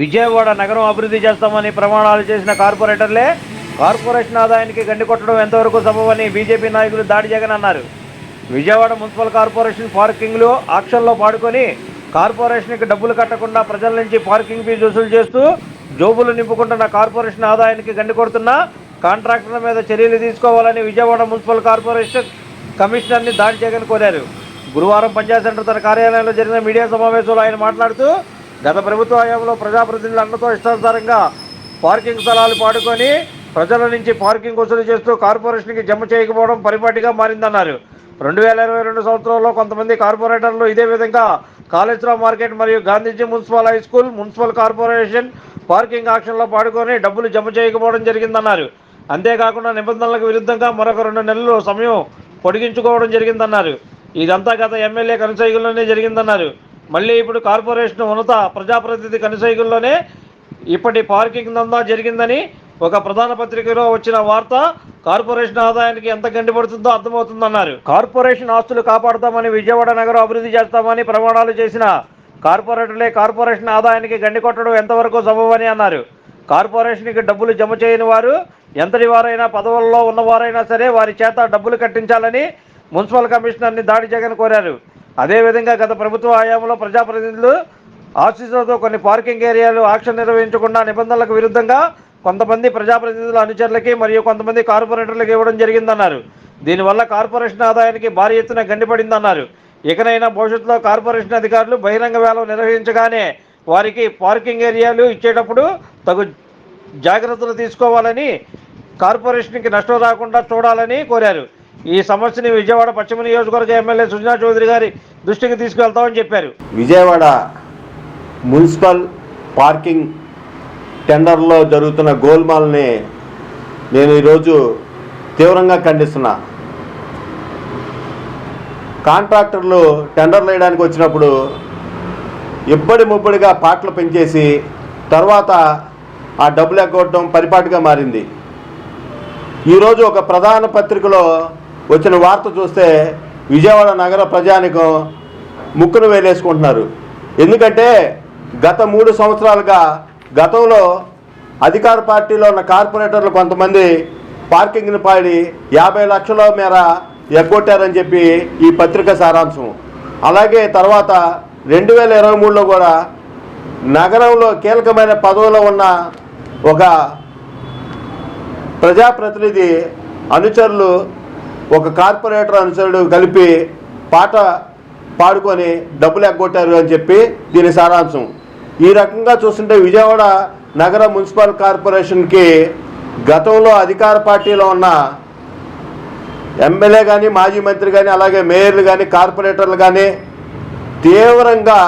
విజయవాడ నగరం అభివృద్ధి చేస్తామని ప్రమాణాలు చేసిన కార్పొరేటర్లే కార్పొరేషన్ ఆదాయానికి గండి కొట్టడం ఎంతవరకు సబబని బీజేపీ నాయకులు దాడి జగన్ అన్నారు. విజయవాడ మున్సిపల్ కార్పొరేషన్ పార్కింగ్లో ఆక్షన్లో పాడుకొని కార్పొరేషన్కి డబ్బులు కట్టకుండా ప్రజల నుంచి పార్కింగ్ ఫీజు వసూలు చేస్తూ జోబులు నింపుకుంటున్న కార్పొరేషన్ ఆదాయానికి గండి కొడుతున్న కాంట్రాక్టర్ల మీద చర్యలు తీసుకోవాలని విజయవాడ మున్సిపల్ కార్పొరేషన్ కమిషనర్ని దాడి జగన్ కోరారు. గురువారం పంచాయత్ సెంటర్ తన కార్యాలయంలో జరిగిన మీడియా సమావేశంలో ఆయన మాట్లాడుతూ గత ప్రభుత్వ హయాంలో ప్రజాప్రతినిధుల అండతో ఇష్టానుసారంగా పార్కింగ్ స్థలాలు పాడుకొని ప్రజల నుంచి పార్కింగ్ వసూలు చేస్తూ కార్పొరేషన్కి జమ చేయకపోవడం పరిపాటిగా మారిందన్నారు. రెండు వేల ఇరవై రెండు సంవత్సరంలో కొంతమంది కార్పొరేటర్లు ఇదే విధంగా కాళేశ్వరం మార్కెట్ మరియు Gandhiji municipal high school municipal corporation parking ఆక్షన్లో పాడుకొని డబ్బులు జమ చేయకపోవడం జరిగిందన్నారు. అంతేకాకుండా నిబంధనలకు విరుద్ధంగా మరొక రెండు నెలలు సమయం పొడిగించుకోవడం జరిగిందన్నారు. ఇదంతా గత ఎమ్మెల్యే కనసైగుల్లోనే జరిగిందన్నారు. మళ్ళీ ఇప్పుడు కార్పొరేషన్ ఉన్నత ప్రజాప్రతినిధి కనుసైగుల్లోనే ఇప్పటి పార్కింగ్ దందా జరిగిందని ఒక ప్రధాన పత్రికలో వచ్చిన వార్త కార్పొరేషన్ ఆదాయానికి ఎంత గండిపడుతుందో అర్థమవుతుందన్నారు. కార్పొరేషన్ ఆస్తులు కాపాడుతామని విజయవాడ నగరం అభివృద్ధి చేస్తామని ప్రమాణాలు చేసిన కార్పొరేటర్లే కార్పొరేషన్ ఆదాయానికి గండి కొట్టడం ఎంతవరకు సబబని అన్నారు. కార్పొరేషన్కి డబ్బులు జమ చేయని వారు ఎంతటి వారైనా పదవుల్లో ఉన్నవారైనా సరే వారి చేత డబ్బులు కట్టించాలని మున్సిపల్ కమిషనర్ని దాడి జగన్ కోరారు. అదేవిధంగా గత ప్రభుత్వ హయాంలో ప్రజాప్రతినిధులు ఆశీస్సులతో కొన్ని పార్కింగ్ ఏరియాలు ఆక్షన్ నిర్వహించకుండా నిబంధనలకు విరుద్ధంగా కొంతమంది ప్రజాప్రతినిధుల అనుచరులకి మరియు కొంతమంది కార్పొరేటర్లకు ఇవ్వడం జరిగిందన్నారు. దీనివల్ల కార్పొరేషన్ ఆదాయానికి భారీ ఎత్తున గండిపడిందన్నారు. ఇకనైనా భవిష్యత్తులో కార్పొరేషన్ అధికారులు బహిరంగ వేలం నిర్వహించగానే వారికి పార్కింగ్ ఏరియాలు ఇచ్చేటప్పుడు తగు జాగ్రత్తలు తీసుకోవాలని కార్పొరేషన్కి నష్టం రాకుండా చూడాలని కోరారు. ఈ సమస్యని విజయవాడ పశ్చిమ నియోజకవర్గ ఎమ్మెల్యే సుజనా చౌదరి గారి దృష్టికి తీసుకువెళ్తామని చెప్పారు. విజయవాడ మున్సిపల్ పార్కింగ్ టెండర్లో జరుగుతున్న గోల్మాల్ని నేను ఈరోజు తీవ్రంగా ఖండిస్తున్నా. కాంట్రాక్టర్లు టెండర్లు వేయడానికి వచ్చినప్పుడు ఇబ్బడి ముబ్బడిగా పాటలు పెంచేసి తర్వాత ఆ డబ్బులు ఎగ్గొట్టడం పరిపాటిగా మారింది. ఈరోజు ఒక ప్రధాన పత్రికలో వచ్చిన వార్త చూస్తే విజయవాడ నగర ప్రజానికం ముక్కును వేలేసుకుంటున్నారు. ఎందుకంటే గత మూడు సంవత్సరాలుగా గతంలో అధికార పార్టీలో ఉన్న కార్పొరేటర్లు కొంతమంది పార్కింగ్ని పాడి యాభై లక్షల మేర ఎగ్గొట్టారని చెప్పి ఈ పత్రిక సారాంశం. అలాగే తర్వాత రెండు వేల ఇరవై మూడులో కూడా నగరంలో కీలకమైన పదవులో ఉన్న ఒక ప్రజాప్రతినిధి అనుచరులు ఒక కార్పొరేటర్ అనుచరుడు కలిపి పాట పాడుకొని డబ్బులు ఎగ్గొట్టారు అని చెప్పి దీని సారాంశం. ఈ రకంగా చూస్తుంటే విజయవాడ నగర మున్సిపల్ కార్పొరేషన్కి గతంలో అధికార పార్టీలో ఉన్న ఎమ్మెల్యే కానీ మాజీ మంత్రి కానీ అలాగే మేయర్లు కానీ కార్పొరేటర్లు కానీ తీవ్రంగా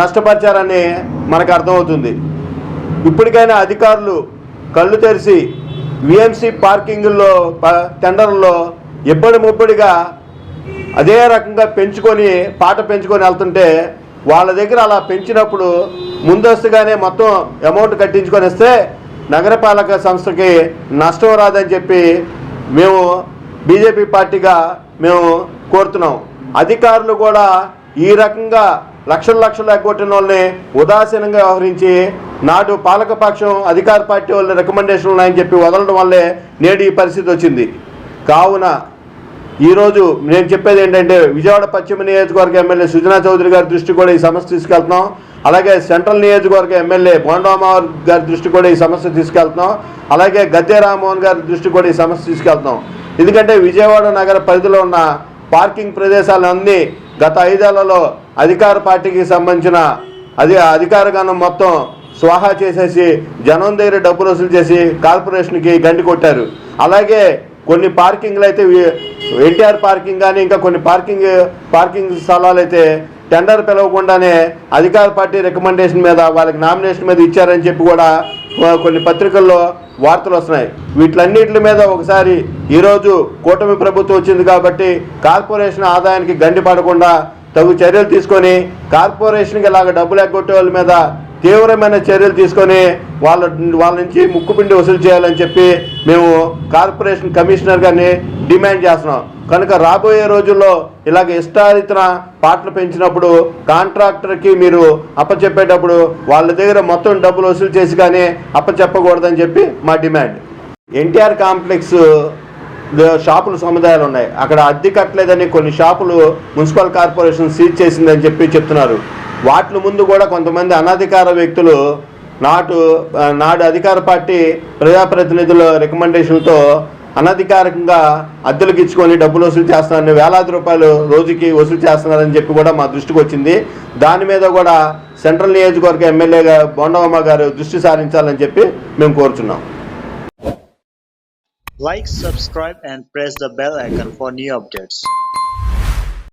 నష్టపరిచారని మనకు అర్థమవుతుంది. ఇప్పటికైనా అధికారులు కళ్ళు తెరిచి విఎంసీ పార్కింగుల్లో ప- టెండర్లో ఇబ్బడి ముబ్బడిగా అదే రకంగా పెంచుకొని పాట పెంచుకొని వెళ్తుంటే వాళ్ళ దగ్గర అలా పెంచినప్పుడు ముందస్తుగానే మొత్తం అమౌంట్ కట్టించుకొని వస్తే నగరపాలక సంస్థకి నష్టం రాదని చెప్పి మేము బీజేపీ పార్టీగా మేము కోరుతున్నాం. అధికారులు కూడా ఈ రకంగా లక్షల లక్షలు ఎగ్గొట్టిన వాళ్ళని ఉదాసీనంగా వ్యవహరించి నాడు పాలకపక్షం అధికార పార్టీ వాళ్ళ రికమెండేషన్లు ఉన్నాయని చెప్పి వదలడం వల్లే నేడు ఈ పరిస్థితి వచ్చింది. కావున ఈరోజు నేను చెప్పేది ఏంటంటే విజయవాడ పశ్చిమ నియోజకవర్గ ఎమ్మెల్యే సుజనా చౌదరి గారి దృష్టి కూడా ఈ సమస్య తీసుకెళ్తున్నాం. అలాగే సెంట్రల్ నియోజకవర్గ ఎమ్మెల్యే బోండామావర్ గారి దృష్టి కూడా ఈ సమస్య తీసుకెళ్తున్నాం. అలాగే గద్దె రామ్మోహన్ గారి దృష్టి కూడా ఈ సమస్య తీసుకెళ్తున్నాం. ఎందుకంటే విజయవాడ నగర పరిధిలో ఉన్న పార్కింగ్ ప్రదేశాలన్నీ గత ఐదేళ్ళలో అధికార పార్టీకి సంబంధించిన అది అధికారగానం మొత్తం స్వాహా చేసేసి జనం దగ్గర డబ్బులు వసూలు చేసి కార్పొరేషన్కి గండి కొట్టారు. అలాగే కొన్ని పార్కింగ్లు అయితే ఎన్టీఆర్ పార్కింగ్ కానీ ఇంకా కొన్ని పార్కింగ్ పార్కింగ్ స్థలాలు అయితే టెండర్ పిలవకుండానే అధికార పార్టీ రికమెండేషన్ మీద వాళ్ళకి నామినేషన్ మీద ఇచ్చారని చెప్పి కూడా కొన్ని పత్రికల్లో వార్తలు వస్తున్నాయి. వీటిలన్నింటి మీద ఒకసారి ఈరోజు కూటమి ప్రభుత్వం వచ్చింది కాబట్టి కార్పొరేషన్ ఆదాయానికి గండి పడకుండా తగు చర్యలు తీసుకొని కార్పొరేషన్కి ఇలాగ డబ్బులు ఎగ్గొట్టే వాళ్ళ మీద తీవ్రమైన చర్యలు తీసుకొని వాళ్ళ వాళ్ళ నుంచి ముక్కుపిండి వసూలు చేయాలని చెప్పి మేము కార్పొరేషన్ కమిషనర్ గారిని డిమాండ్ చేస్తున్నాం. కనుక రాబోయే రోజుల్లో ఇలాగ ఇష్టారీతన పాటలు పెంచినప్పుడు కాంట్రాక్టర్కి మీరు అప్పచెప్పేటప్పుడు వాళ్ళ దగ్గర మొత్తం డబ్బులు వసూలు చేసి కానీ అప్పచెప్పకూడదని చెప్పి మా డిమాండ్. ఎన్టీఆర్ కాంప్లెక్స్ షాపుల సముదాయాలు ఉన్నాయి. అక్కడ అద్దె కట్టలేదని కొన్ని షాపులు మున్సిపల్ కార్పొరేషన్ సీజ్ చేసిందని చెప్పి చెప్తున్నారు. వాటి ముందు కూడా కొంతమంది అనధికార వ్యక్తులు నాటు నాడు అధికార పార్టీ ప్రజాప్రతినిధుల రికమెండేషన్తో అనధికారికంగా అద్దెలకు ఇచ్చుకొని డబ్బులు వసూలు చేస్తున్నారని వేలాది రూపాయలు రోజుకి వసూలు చేస్తున్నారని చెప్పి కూడా మా దృష్టికి వచ్చింది. దాని మీద కూడా సెంట్రల్ నియోజకవర్గ ఎమ్మెల్యేగా బొండవమ్మ గారు దృష్టి సారించాలని చెప్పి మేము కోరుచున్నాం. Like subscribe and press the bell icon for new updates